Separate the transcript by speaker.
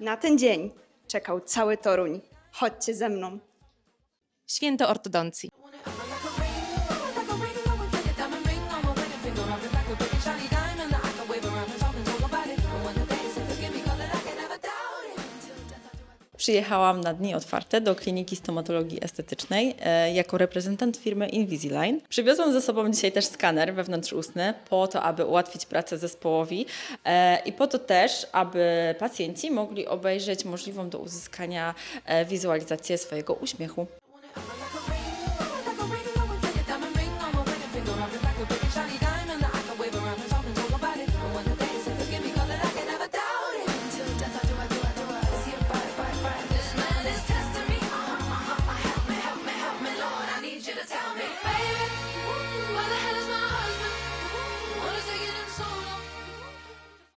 Speaker 1: Na ten dzień czekał cały Toruń. Chodźcie ze mną.
Speaker 2: Święto ortodoncji.
Speaker 3: Przyjechałam na dni otwarte do kliniki stomatologii estetycznej e, jako reprezentant firmy Invisalign. Przywiozłam ze sobą dzisiaj też skaner wewnątrzustny po to, aby ułatwić pracę zespołowi e, i po to też, aby pacjenci mogli obejrzeć możliwą do uzyskania e, wizualizację swojego uśmiechu.